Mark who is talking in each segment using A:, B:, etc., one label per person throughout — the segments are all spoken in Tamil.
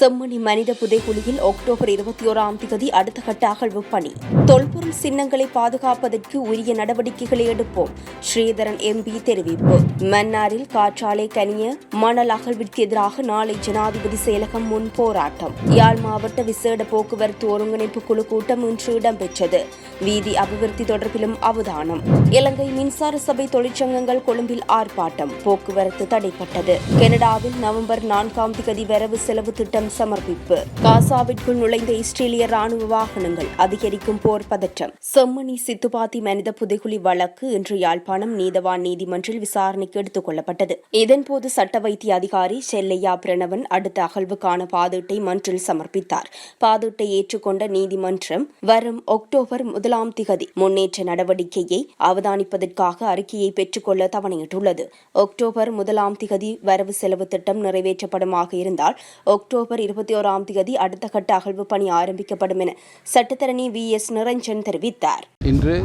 A: செம்மணி மனித புதைகுழியில் அக்டோபர் இருபத்தி ஓராம் தேதி அடுத்த கட்ட அகழ்வு பணி. தொல்பொருள் சின்னங்களை பாதுகாப்பதற்கு உரிய நடவடிக்கைகளை எடுப்போம் ஸ்ரீதரன் எம்பி தெரிவிப்பு. மன்னாரில் காற்றாலை கனிய மணல் அகழ்விற்கு எதிராக நாளை ஜனாதிபதி செயலகம் முன் போராட்டம். யாழ் மாவட்ட விசேட போக்குவரத்து ஒருங்கிணைப்பு குழு கூட்டம் இன்று இடம்பெற்றது. வீதி அபிவிருத்தி தொடர்பிலும் அவதானம். இலங்கை மின்சார சபை தொழிற்சங்கங்கள் கொழும்பில் ஆர்ப்பாட்டம். போக்குவரத்து தடைப்பட்டது. கனடாவில் நவம்பர் நான்காம் தேதி வரவு செலவு திட்டம் சமர்ப்பிப்பு. காசாவிற்குள் நுழைந்த இஸ்ரேலிய ராணுவ வாகனங்கள் அதிகரிக்கும் போர் பதற்றம். செம்மணி சித்துப்பாத்தி மனித புதைகுழி வழக்கு இன்று யாழ்ப்பாணம் நீதவான் நீதிமன்றில் விசாரணைக்கு எடுத்துக் கொள்ளப்பட்டது. இதன்போது சட்ட வைத்திய அதிகாரி செல்லையா பிரணவன் அடுத்த அகழ்வுக்கான பாதீட்டை மன்றில் சமர்ப்பித்தார். பாதீட்டை ஏற்றுக்கொண்ட நீதிமன்றம் வரும் அக்டோபர் முதலாம் திகதி முன்னேற்ற நடவடிக்கையை அவதானிப்பதற்காக அறிக்கையை பெற்றுக்கொள்ள தவணையிட்டுள்ளது. அக்டோபர் முதலாம் திகதி வரவு செலவு திட்டம் நிறைவேற்றப்படுமாக இருந்தால் அக்டோபர் இருபத்தி ஓராம் தேதி அடுத்த கட்ட அகழ்வு பணி ஆரம்பிக்கப்படும் என சட்டத்தரணி வி எஸ் நிரஞ்சன் தெரிவித்தார்.
B: இன்று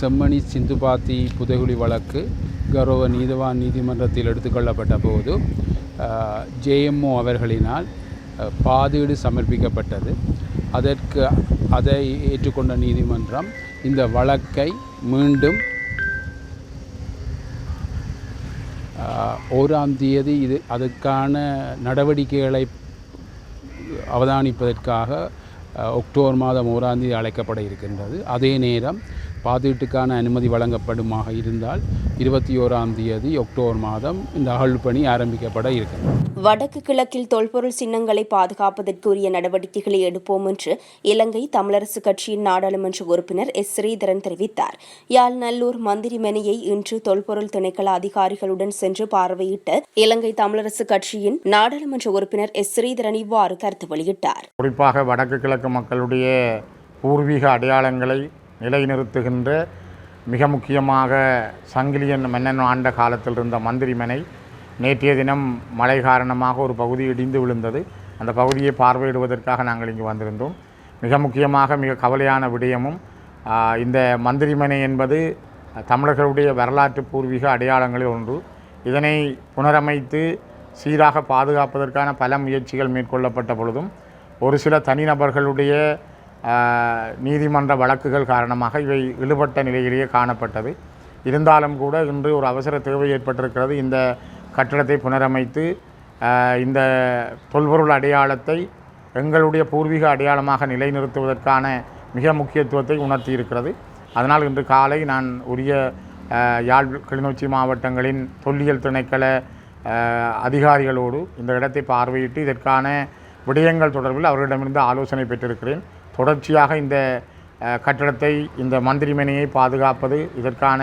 B: செம்மணி சிந்துபாத்தி புதைகுழி வழக்கு கௌரவ நீதவான் நீதிமன்றத்தில் எடுத்துக்கொள்ளப்பட்ட போது ஜேஎம்ஓ அவர்களினால் பாதீடு சமர்ப்பிக்கப்பட்டது. அதற்கு அதை ஏற்றுக்கொண்ட நீதிமன்றம் இந்த வழக்கை மீண்டும் ஓராம் தேதி இது அதுக்கான நடவடிக்கைகளை அவதானிப்பதற்காக அக்டோபர் மாதம் ஓராம் அழைக்கப்பட இருக்கின்றது. அதே நேரம் பாதீட்டுக்கான அனுமதி வழங்கப்படுமாக இருந்தால் இருபத்தி ஓராம் தேதி அக்டோபர் மாதம் இந்த அகழ்வு பணி ஆரம்பிக்கப்பட இருக்கின்றது
A: வடக்கு கிழக்கில் தொல்பொருள் சின்னங்களை பாதுகாப்பதற்குரிய நடவடிக்கைகளை எடுப்போம் என்று இலங்கை தமிழரசு கட்சியின் நாடாளுமன்ற உறுப்பினர் எஸ். ஸ்ரீதரன் தெரிவித்தார். யாழ் நல்லூர் மந்திரிமனையை இன்று தொல்பொருள் திணைக்கள அதிகாரிகளுடன் சென்று பார்வையிட்ட இலங்கை தமிழரசு கட்சியின் நாடாளுமன்ற உறுப்பினர் எஸ். ஸ்ரீதரன் இவ்வாறு கருத்து வெளியிட்டார்.
C: குறிப்பாக வடக்கு கிழக்கு மக்களுடைய பூர்வீக அடையாளங்களை நிலைநிறுத்துகின்ற மிக முக்கியமாக சங்கிலியன் மன்னன் ஆண்ட காலத்தில் இருந்த மந்திரிமனை நேற்றைய தினம் மழை காரணமாக ஒரு பகுதி இடிந்து விழுந்தது. அந்த பகுதியை பார்வையிடுவதற்காக நாங்கள் இங்கு வந்திருந்தோம். மிக முக்கியமாக மிக கவலையான விடயமும் இந்த மந்திரிமனை என்பது தமிழர்களுடைய வரலாற்று பூர்வீக அடையாளங்களில் ஒன்று. இதனை புனரமைத்து சீராக பாதுகாப்பதற்கான பல முயற்சிகள் மேற்கொள்ளப்பட்ட பொழுதும் ஒரு சில தனிநபர்களுடைய நீதிமன்ற வழக்குகள் காரணமாக இவை இழுபட்ட நிலையிலேயே காணப்பட்டது. இருந்தாலும் கூட இன்று ஒரு அவசர தேவை ஏற்பட்டிருக்கிறது. இந்த கட்டிடத்தை புனரமைத்து இந்த தொல்பொருள் அடையாளத்தை எங்களுடைய பூர்வீக அடையாளமாக நிலைநிறுத்துவதற்கான மிக முக்கியத்துவத்தை உணர்த்தி இருக்கிறது அதனால் இன்று காலை நான் உரிய யாழ் கிளிநொச்சி மாவட்டங்களின் தொல்லியல் திணைக்கள அதிகாரிகளோடு இந்த இடத்தை பார்வையிட்டு இதற்கான விடயங்கள் தொடர்பில் அவர்களிடமிருந்து ஆலோசனை பெற்றிருக்கிறேன். தொடர்ச்சியாக இந்த கட்டடத்தை இந்த மந்திரிமனையை பாதுகாப்பது இதற்கான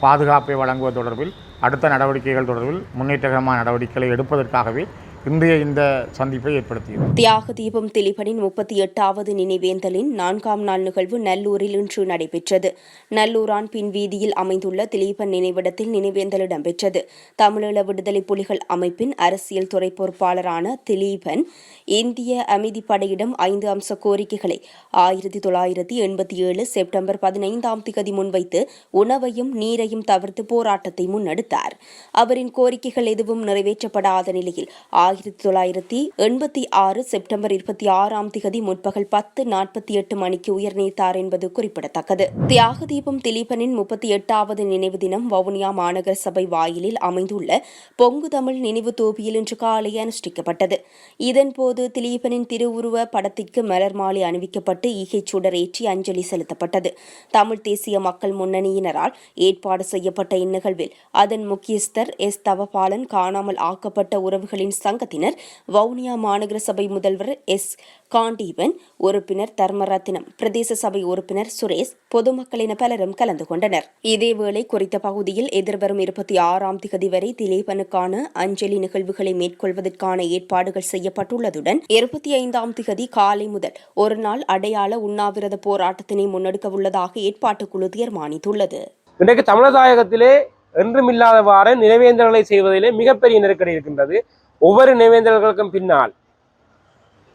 C: பாதுகாப்பை வழங்குவது தொடர்பில் அடுத்த நடவடிக்கைகள் தொடர்பில் முன்னேற்றகரமான நடவடிக்கைகளை எடுப்பதற்காகவே இன்றைய இந்த சந்திப்பை ஏற்படுத்தியது.
A: தியாக தீபம் திலீபனின் முப்பத்தி எட்டாவது நினைவேந்தலின் நான்காம் நாள் நிகழ்வு நல்லூரில் இன்று நடைபெற்றது. நல்லூரான் பின் வீதியில் அமைந்துள்ள திலீபன் நினைவிடத்தில் நினைவேந்தல் இடம்பெற்றது. தமிழீழ விடுதலை புலிகள் அமைப்பின் அரசியல் துறை பொறுப்பாளரான திலீபன் இந்திய அமைதிப்படையிடம் ஐந்து அம்ச கோரிக்கைகளை ஆயிரத்தி தொள்ளாயிரத்தி எண்பத்தி ஏழு செப்டம்பர் பதினைந்தாம் திகதி முன்வைத்து உணவையும் நீரையும் தவிர்த்து போராட்டத்தை முன்னெடுத்தார். அவரின் கோரிக்கைகள் எதுவும் நிறைவேற்றப்படாத நிலையில் ஆயிரத்தி தொள்ளாயிரத்தி எண்பத்தி ஆறு செப்டம்பர் இருபத்தி ஆறாம் திகதி முற்பகல் பத்து நாற்பத்தி எட்டு மணிக்கு உயிர்நீத்தார் என்பது குறிப்பிடத்தக்கது. தியாக தீபம் திலீபனின் முப்பத்தி எட்டாவது நினைவு தினம் வவுனியா மாநகர சபை வாயிலில் அமைந்துள்ள பொங்கு தமிழ் நினைவு தோப்பியில் இன்று காலை அனுஷ்டிக்கப்பட்டது. இதன்போது திலீபனின் திருவுருவ படத்திற்கு மலர் மாலை அணிவிக்கப்பட்டு ஈகை சுடர் ஏற்றி அஞ்சலி செலுத்தப்பட்டது. தமிழ் தேசிய மக்கள் முன்னணியினரால் ஏற்பாடு செய்யப்பட்ட இந்நிகழ்வில் அதன் முக்கியஸ்தர் எஸ் தவபாலன் காணாமல் ஆக்கப்பட்ட உறவுகளின் சங்க சங்கத்தினர் வவுனியா மாநகர சபை முதல்வர் எஸ். காண்டீபன் உறுப்பினர் தர்மரத்தினம் பிரதேச சபை உறுப்பினர் சுரேஷ் பொதுமக்கள் என பலரும் கலந்து கொண்டனர். இதேவேளை குறித்த பகுதியில் எதிர்வரும் இருபத்தி ஆறாம் திகதி வரை திலீபனுக்கான அஞ்சலி நிகழ்வுகளை மேற்கொள்வதற்கான ஏற்பாடுகள் செய்யப்பட்டுள்ளதுடன் இருபத்தி ஐந்தாம் திகதி காலை முதல் ஒருநாள் அடையாள உண்ணாவிரத போராட்டத்தினை முன்னெடுக்க உள்ளதாக ஏற்பாட்டு குழு தீர்மானித்துள்ளது.
D: இன்றைக்கு தமிழதாயகத்திலே என்றுமில்லாதவாறு நினைவேந்தல்களை செய்வதிலே மிகப்பெரிய நெருக்கடி இருக்கின்றது. ஒவ்வொரு நிவேந்தல்களுக்கும் பின்னால்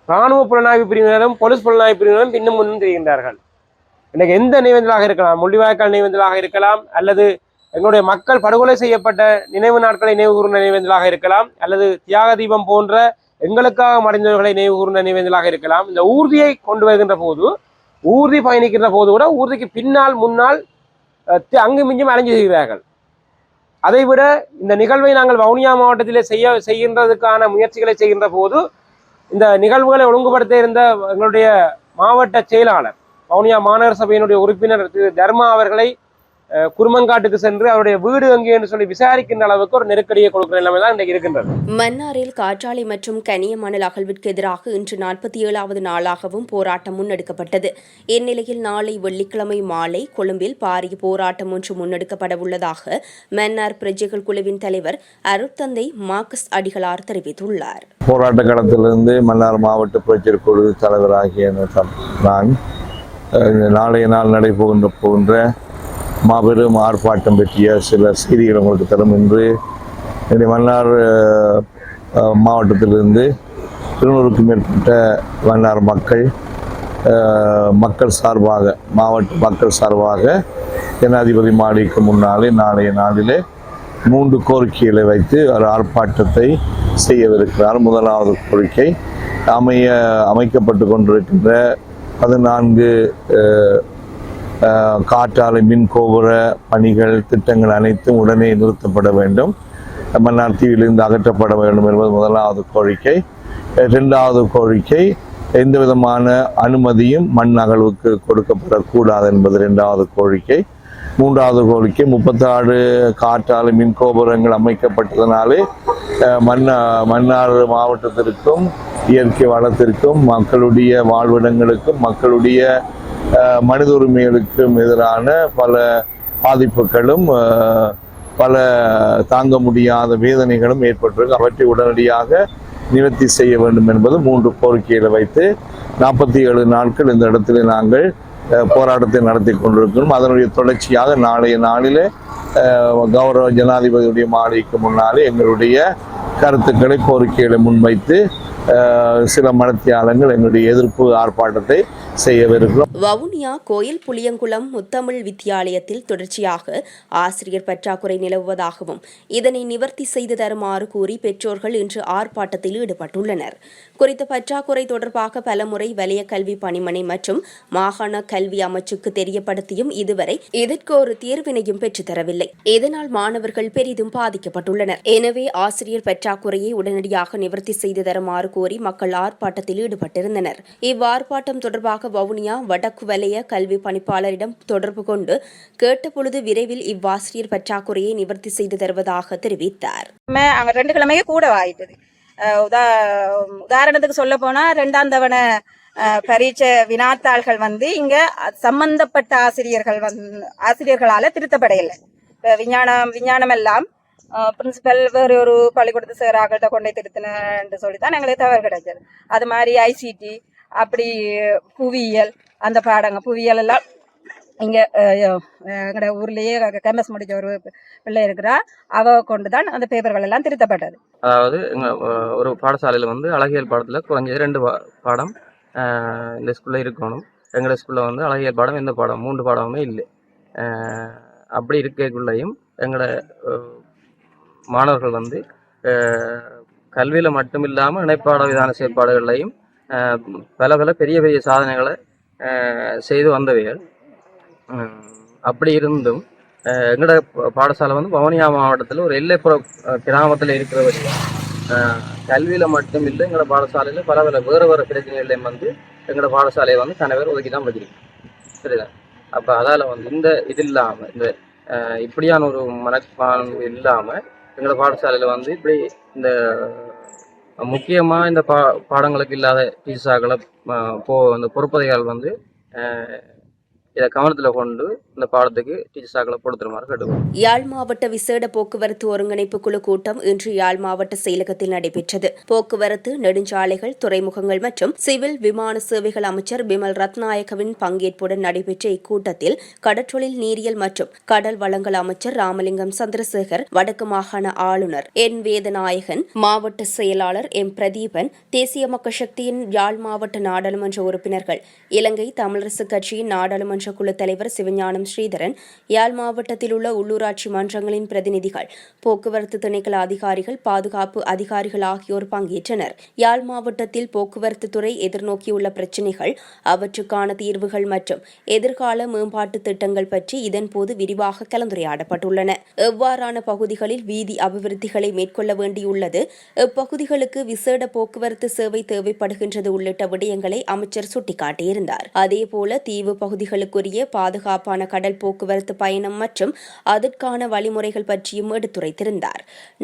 D: இராணுவ புலனாய்வு பிரிவினரும் போலீஸ் புலனாய்வு பிரிவினரும் பின்னும் முன்னும் தெரிகின்றார்கள். இன்னைக்கு எந்த நினைவேந்தலாக இருக்கலாம்? முள்ளிவாய்க்கால் நினைவேந்தலாக இருக்கலாம் அல்லது எங்களுடைய மக்கள் படுகொலை செய்யப்பட்ட நினைவு நாட்களை நினைவு கூறும் நினைவேந்தலாக இருக்கலாம் அல்லது தியாக தீபம் போன்ற எங்களுக்காக மறைந்தவர்களை நினைவு கூர்ந்த நினைவேந்தலாக இருக்கலாம். இந்த ஊர்தியை கொண்டு வருகின்ற போது ஊர்தி பயணிக்கின்ற போது கூட ஊர்திக்கு பின்னால் முன்னால் அஹ், தி- அங்கும் இங்கும் அலைஞ்சு செய்கிறார்கள் அதைவிட இந்த நிகழ்வை நாங்கள் வவுனியா மாவட்டத்திலே செய்ய செய்கின்றதுக்கான முயற்சிகளை செய்கின்ற போது இந்த நிகழ்வுகளை ஒழுங்குபடுத்த இருந்த எங்களுடைய மாவட்ட செயலாளர் வவுனியா மாநகர சபையினுடைய உறுப்பினர் திரு தர்மா அவர்களை அஹ், குருமங்காட்டுக்கு சென்று அவருடைய வீடு எங்கே என்று சொல்லி விசாரிக்கின்ற அளவுக்கு ஒரு நெருக்கடியை கொடுக்கிற நிலைமை தான் இன்றைக்கு இருக்கின்றது.
A: மன்னாரில் காற்றாலை மற்றும் கனிய மணல் அகழ்விற்கு எதிராக இன்று நாற்பத்தி ஏழாவது நாளாகவும் போராட்டம் முன்னெடுக்கப்பட்டது. இந்நிலையில் நாளை வெள்ளிக்கிழமை மாலை கொழும்பில் பாரிய போராட்டம் ஒன்று முன்னெடுக்கப்பட உள்ளதாக மன்னார் பிரஜைகள் குழுவின் தலைவர் அருட்தந்தை மார்க்கஸ் அடிகளார் தெரிவித்துள்ளார்.
E: போராட்ட களத்திலிருந்து மன்னார் மாவட்ட புரட்சியர் குழு தலைவராகிய நான் நாளைய நாள் நடைபெறுகின்ற மாபெரும் ஆர்ப்பாட்டம் பற்றிய சில செய்திகள் உங்களுக்கு தரும் என்று என்னுடைய மன்னார் மாவட்டத்திலிருந்து இருநூறுக்கும் மேற்பட்ட மன்னார் மக்கள் மக்கள் சார்பாக மாவட்ட மக்கள் சார்பாக ஜனாதிபதி மாளிகைக்கு முன்னாலே நாளைய நாளிலே மூன்று கோரிக்கைகளை வைத்து ஒரு ஆர்ப்பாட்டத்தை செய்யவிருக்கிறார். முதலாவது கோரிக்கை அமைய அமைக்கப்பட்டு கொண்டிருக்கின்ற பதினான்கு காற்றாலை மின் கோபுர பணிகள் திட்டங்கள் அனைத்தும் உடனே நிறுத்தப்பட வேண்டும். மன்னார் தீவிலிருந்து அகற்றப்பட வேண்டும் என்பது முதலாவது கோரிக்கை. இரண்டாவது கோரிக்கை எந்த விதமான அனுமதியும் மண் அகழ்வுக்கு கொடுக்கப்படக்கூடாது என்பது இரண்டாவது கோரிக்கை. மூன்றாவது கோரிக்கை முப்பத்தாறு காற்றாலை மின் கோபுரங்கள் அமைக்கப்பட்டதனாலே அஹ், மன்னா மன்னார் மாவட்டத்திற்கும் இயற்கை வளத்திற்கும் மக்களுடைய வாழ்விடங்களுக்கும் மக்களுடைய மனித உரிமைகளுக்கும் எதிரான பல பாதிப்புகளும் பல தாங்க முடியாத வேதனைகளும் ஏற்பட்டிருக்கு. அவற்றை உடனடியாக நிவர்த்தி செய்ய வேண்டும் என்பது மூன்று கோரிக்கைகளை வைத்து நாற்பத்தி ஏழு நாட்கள் இந்த இடத்துல நாங்கள் போராட்டத்தை நடத்தி கொண்டிருக்கிறோம். அதனுடைய தொடர்ச்சியாக நாளைய நாளிலே கௌரவ ஜனாதிபதியுடைய மாளிகைக்கு முன்னாலே எங்களுடைய கருத்துக்களை கோரிக்கைகளை முன்வைத்து சில மனத்தியாளங்கள் எங்களுடைய எதிர்ப்பு ஆர்ப்பாட்டத்தை செய்யவிருக்கிறோம்.
A: வவுனியா கோயில் புளியங்குளம் முத்தமிழ் வித்தியாலயத்தில் தொடர்ச்சியாக ஆசிரியர் பற்றாக்குறை நிலவுவதாகவும் இதனை நிவர்த்தி செய்து தருமாறு கூறி பெற்றோர்கள் இன்று ஆர்ப்பாட்டத்தில் ஈடுபட்டுள்ளனர். குறித்த பற்றாக்குறை தொடர்பாக பலமுறை வலய கல்வி பணிமனை மற்றும் மாகாண கல்வி அமைச்சுக்கு தெரியப்படுத்தியும் இதுவரை இதற்கு ஒரு தீர்வினையும் பெற்றுத்தரவில்லை இதனால் மாணவர்கள் பெரிதும் பாதிக்கப்பட்டுள்ளனர். எனவே ஆசிரியர் பற்றாக்குறையை உடனடியாக நிவர்த்தி செய்து தருமாறு கோரி மக்கள் ஆர்ப்பாட்டத்தில் ஈடுபட்டிருந்தனர். இவ்வார்ப்பாட்டம் தொடர்பாக வவுனியா வடக்கு வலய கல்வி பணிப்பாளரிடம் தொடர்பு கொண்டு கேட்டபொழுது விரைவில் இவ்வாசிரியர் பற்றாக்குறையை நிவர்த்தி செய்து தருவதாக தெரிவித்தார்.
F: ரெண்டு கிழமையே கூட ஆயிட்டது உதா உதாரணத்துக்கு சொல்ல போனா ரெண்டாம் தவணை பரீட்சை வினாத்தாள்கள் வந்து இங்க சம்பந்தப்பட்ட ஆசிரியர்கள் வந் ஆசிரியர்களால திருத்தப்படையில. விஞ்ஞானம் விஞ்ஞானம் எல்லாம் பிரின்சிபல் வேறு ஒரு பள்ளிக்கூடத்து சேராகள்கிட்ட கொண்டே திருத்தினு சொல்லி தான் எங்களுக்கு தவறு கிடைச்சது. அது மாதிரி ஐசிடி அப்படி புவியியல் அந்த பாடங்கள் புவியியல் எல்லாம் இங்கே எங்களோட ஊர்லேயே கேம்பஸ் முடிச்ச ஒரு பிள்ளை இருக்கிறா. அவ கொண்டு தான் அந்த பேப்பர்கள் எல்லாம் திருத்தப்பட்டது.
G: அதாவது ஒரு பாடசாலையில் வந்து அழகியல் பாடத்தில் குறைஞ்சது ரெண்டு பாடம் இந்த ஸ்கூலில் இருக்கணும். எங்களோட ஸ்கூலில் வந்து அழகியல் பாடம் எந்த பாடம் மூன்று பாடமுமே இல்லை. அப்படி இருக்கக்குள்ளேயும் எங்களோட மாணவர்கள் வந்து கல்வியில் மட்டும் இல்லாமல் இணைப்பாட விதான செயற்பாடுகளையும் பல பல பெரிய பெரிய சாதனைகளை செய்து வந்தவைகள். அப்படி இருந்தும் எங்களோட பாடசாலை வந்து வவுனியா மாவட்டத்தில் ஒரு எல்லைப்புற கிராமத்தில் இருக்கிறவர்கள் கல்வியில் மட்டும் இல்லை எங்களோட பாடசாலையில் பல பல வேறு வேறு பிரச்சனைகளையும் வந்து எங்களோட பாடசாலையை வந்து கணவர் ஒதுக்கி தான் வச்சிருக்கு சரிதா அப்போ அதால் வந்து இந்த இது இல்லாமல் இந்த இப்படியான ஒரு மனப்பான் இல்லாமல் எங்களோட பாடசாலையில் வந்து இப்படி இந்த முக்கியமாக இந்த பா பாடங்களுக்கு இல்லாத டீச்சர்ஸாக்களை போ அந்த பொறுப்பதைகள் வந்து இதை கவனத்தில் கொண்டு இந்த பாடத்துக்கு டீச்சர்ஸாக்களை கொடுத்துருமாறு கேட்டுக்கோம்
A: யாழ் மாவட்ட விசேட போக்குவரத்து ஒருங்கிணைப்பு குழு கூட்டம் இன்று யாழ் மாவட்ட செயலகத்தில் நடைபெற்றது. போக்குவரத்து நெடுஞ்சாலைகள் துறைமுகங்கள் மற்றும் சிவில் விமான சேவைகள் அமைச்சர் பிமல் ரத்நாயகவின் பங்கேற்புடன் நடைபெற்ற இக்கூட்டத்தில் கடற்றொழில் நீரியல் மற்றும் கடல் வளங்கள் அமைச்சர் ராமலிங்கம் சந்திரசேகர் வடக்கு மாகாண ஆளுநர் என் வேதநாயகன் மாவட்ட செயலாளர் எம் பிரதீபன் தேசிய மக்கள் சக்தியின் யாழ் மாவட்ட நாடாளுமன்ற உறுப்பினர்கள் இலங்கை தமிழரசுக் கட்சியின் நாடாளுமன்ற மன்ற குழு தலைவர் சிவஞானம் ஸ்ரீதரன் யாழ் மாவட்டத்தில் உள்ள உள்ளூராட்சி மன்றங்களின் பிரதிநிதிகள் போக்குவரத்து திணைக்கள அதிகாரிகள் பாதுகாப்பு அதிகாரிகள் ஆகியோர் பங்கேற்றனர். யாழ் மாவட்டத்தில் போக்குவரத்து துறை எதிர்நோக்கியுள்ள பிரச்சினைகள் அவற்றுக்கான தீர்வுகள் மற்றும் எதிர்கால மேம்பாட்டு திட்டங்கள் பற்றி இதன்போது விரிவாக கலந்துரையாடப்பட்டுள்ளன. எவ்வாறான பகுதிகளில் வீதி அபிவிருத்திகளை மேற்கொள்ள வேண்டியுள்ளது இப்பகுதிகளுக்கு விசேட போக்குவரத்து சேவை தேவைப்படுகின்றது உள்ளிட்ட விடயங்களை அமைச்சர் சுட்டிக்காட்டியிருந்தார். அதேபோல தீவு பகுதிகளுக்குரிய பாதுகாப்பான கடல் போக்குவரத்து பயணம் மற்றும் அதற்கான வழிமுறைகள் பற்றியும் எடுத்துரைத்திருந்தார்.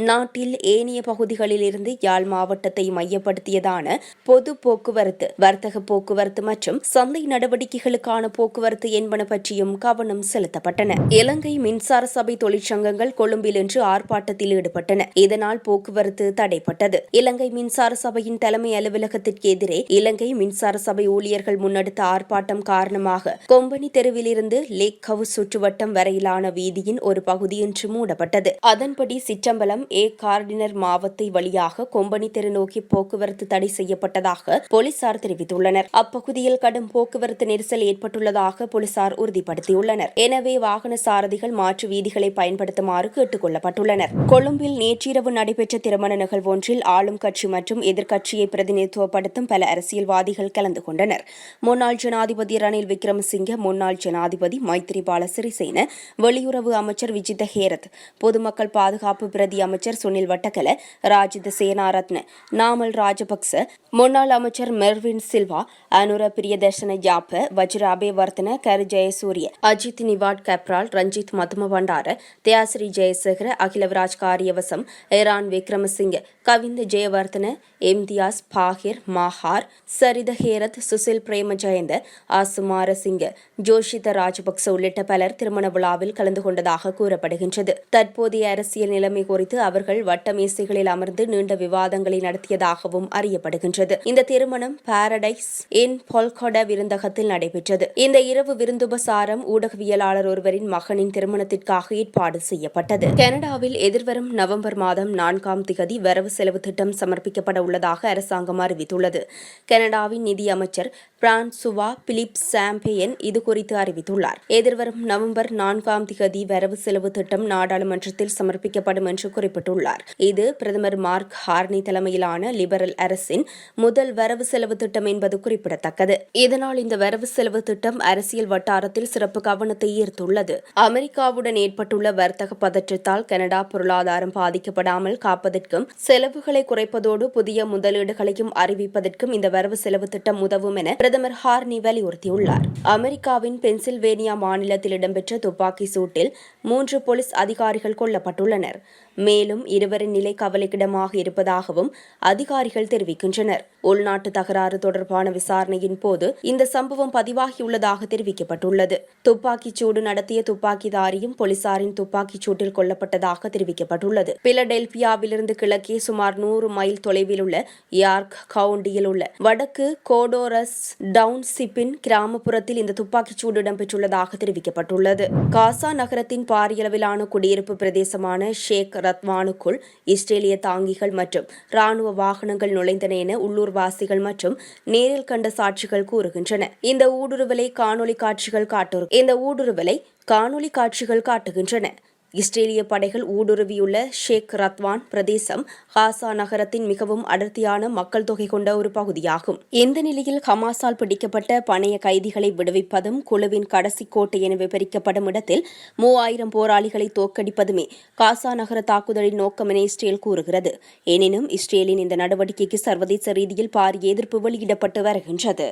A: நாட்டில் ஏனைய பகுதிகளில் இருந்து யாழ் மாவட்டத்தை மையப்படுத்தியதான பொது போக்குவரத்து வர்த்தக போக்குவரத்து மற்றும் சந்தை நடவடிக்கைகளுக்கான போக்குவரத்து என்பன பற்றியும் கவனம் செலுத்தப்பட்டன. இலங்கை மின்சார சபை தொழிற்சங்கங்கள் கொழும்பில் இன்று ஆர்ப்பாட்டத்தில் ஈடுபட்டன. இதனால் போக்குவரத்து தடைப்பட்டது. இலங்கை மின்சார சபையின் தலைமை அலுவலகத்திற்கு எதிரே இலங்கை மின்சார சபை ஊழியர்கள் முன்னெடுத்த ஆர்ப்பாட்டம் காரணமாக கொம்பனி தெருவிலிருந்து லேக் ஹவுஸ் சுற்றுவட்டம் வரையிலான வீதியின் ஒரு பகுதி இன்று மூடப்பட்டது. அதன்படி சிற்றம்பலம் ஏ கார்டினர் மாவத்தை வழியாக கொம்பனி தெரு நோக்கி போக்குவரத்து தடை செய்யப்பட்டதாக போலீசார் தெரிவித்துள்ளனர். அப்பகுதியில் கடும் போக்குவரத்து நெரிசல் ஏற்பட்டுள்ளதாக போலீசார் உறுதிப்படுத்தியுள்ளனர். எனவே வாகன சாரதிகள் மாற்று வீதிகளை பயன்படுத்துமாறு கேட்டுக் கொள்ளப்பட்டுள்ளனர் கொழும்பில் நேற்றிரவு நடைபெற்ற திருமண நிகழ்வொன்றில் ஆளும் கட்சி மற்றும் எதிர்க்கட்சியை பிரதிநிதித்துவப்படுத்தும் பல அரசியல்வாதிகள் கலந்து கொண்டனர். முன்னாள் ஜனாதிபதி ரணில் விக்ரமசிங்க முன்னாள் ஜனாதிபதி மைத்ரிபால சிறிசேன வெளியுறவு அமைச்சர் விஜித ஹேரத் பொதுமக்கள் பாதுகாப்பு பிரதி அமைச்சர் சுனில் வட்டக்கல ராஜித சேனாரத்ன நாமல் ராஜபக்ச முன்னாள் அமைச்சர் மெர்வின் சில்வா அனுர பிரியதர்ஷன யாப்ப வஜ்ர அபேவர்த்தன கரு ஜெயசூரிய அஜித் நிவாட் கப்ரால் ரஞ்சித் மதும பண்டார தியாசிரி ஜெயசேகர அகிலவராஜ் காரியவசம் ஏரான் விக்ரமசிங்க கவிந்த ஜெயவர்த்தன எம்தியாஸ் பாகிர் மாஹார் சரித ஹேரத் சுசில் பிரேம ஜெயந்த ஆசுமார சிங்க ஜோஷித ராஜபக்ச உள்ளிட்ட பலர் திருமண விழாவில் கலந்து கொண்டதாக கூறப்படுகின்றது. தற்போதைய அரசியல் நிலைமை குறித்து அவர்கள் வட்டமேசைகளில் அமர்ந்து நீண்ட விவாதங்களை நடத்தியதாகவும் அறியப்படுகின்றது. இந்த திருமணம் பாரடைஸ் இன் பொல்கொட விருந்தகத்தில் நடைபெற்றது. இந்த இரவு விருந்துபசாரம் ஊடகவியலாளர் ஒருவரின் மகனின் திருமணத்திற்காக ஏற்பாடு செய்யப்பட்டது. கனடாவில் எதிர்வரும் நவம்பர் மாதம் நான்காம் திகதி வரவு செலவு திட்டம் சமர்ப்பிக்கப்பட உள்ளதாக அரசாங்கம் அறிவித்துள்ளது. கனடாவின் நிதி அமைச்சர் பிரான்சுவா பிலிப் சாம்பேயன் குறித்து அறிவித்துள்ளார். எதிர்வரும் நவம்பர் நான்காம் திகதி வரவு செலவு திட்டம் நாடாளுமன்றத்தில் சமர்ப்பிக்கப்படும் என்று குறிப்பிட்டுள்ளார். இது பிரதமர் மார்க் ஹார்னி தலைமையிலான லிபரல் அரசின் முதல் வரவு செலவு திட்டம் என்பது குறிப்பிடத்தக்கது. இதனால் இந்த வரவு செலவு திட்டம் அரசியல் வட்டாரத்தில் சிறப்பு கவனத்தை ஈர்த்துள்ளது. அமெரிக்காவுடன் ஏற்பட்டுள்ள வர்த்தக பதற்றத்தால் கனடா பொருளாதாரம் பாதிக்கப்படாமல் காப்பதற்கும் செலவுகளை குறைப்பதோடு புதிய முதலீடுகளையும் அறிவிப்பதற்கும் இந்த வரவு செலவு திட்டம் உதவும் என பிரதமர் ஹார்னி வலியுறுத்தியுள்ளார். அமெரிக்கா அமெரிக்காவின் பென்சில்வேனியா மாநிலத்தில் இடம்பெற்ற துப்பாக்கி சூட்டில் மூன்று போலீஸ் அதிகாரிகள் கொல்லப்பட்டுள்ளனர். மேலும் இருவரின் நிலை கவலைக்கிடமாக இருப்பதாகவும் அதிகாரிகள் தெரிவிக்கின்றனர். உள்நாட்டு தகராறு தொடர்பான விசாரணையின் போது இந்த சம்பவம் பதிவாகியுள்ளதாக தெரிவிக்கப்பட்டுள்ளது. துப்பாக்கிச் சூடு நடத்திய துப்பாக்கிதாரியும் போலீசாரின் துப்பாக்கிச் சூட்டில் கொல்லப்பட்டதாக தெரிவிக்கப்பட்டுள்ளது. பிலடெல்பியாவிலிருந்து கிழக்கே சுமார் நூறு மைல் தொலைவில் உள்ள யார்க் கவுண்டியில் உள்ள வடக்கு கோடோரஸ் டவுன்ஷிப்பின் கிராமப்புறத்தில் இந்த துப்பாக்கிச்சூடு இடம்பெற்றுள்ளதாக தெரிவிக்கப்பட்டுள்ளது. காசா நகரத்தின் பாரியளவிலான குடியிருப்பு பிரதேசமான ஷேக் ரத்வானுக்குள் இஸ்ரேலிய தாங்கிகள் மற்றும் ராணுவ வாகனங்கள் நுழைந்தன என உள்ளூர்வாசிகள் மற்றும் நேரில் கண்ட சாட்சிகள் கூறுகின்றன. இந்த ஊடுருவலை காணொலி காட்சிகள் காட்டு இந்த ஊடுருவலை காணொலி காட்சிகள் காட்டுகின்றன. இஸ்ரேலிய படைகள் ஊடுருவியுள்ள ஷேக் ரத்வான் பிரதேசம் காசா நகரத்தின் மிகவும் அடர்த்தியான மக்கள் தொகை கொண்ட ஒரு பகுதியாகும். இந்த நிலையில் ஹமாஸால் பிடிக்கப்பட்ட பணைய கைதிகளை விடுவிப்பதும் குழுவின் கடைசி கோட்டை என விவரிக்கப்படும் இடத்தில் மூவாயிரம் போராளிகளை தோற்கடிப்பதுமே காசா நகர தாக்குதலின் நோக்கம் என இஸ்ரேல் கூறுகிறது. எனினும் இஸ்ரேலின் இந்த நடவடிக்கைக்கு சர்வதேச ரீதியில் பாரிய எதிர்ப்பு வெளியிடப்பட்டு வருகின்றது.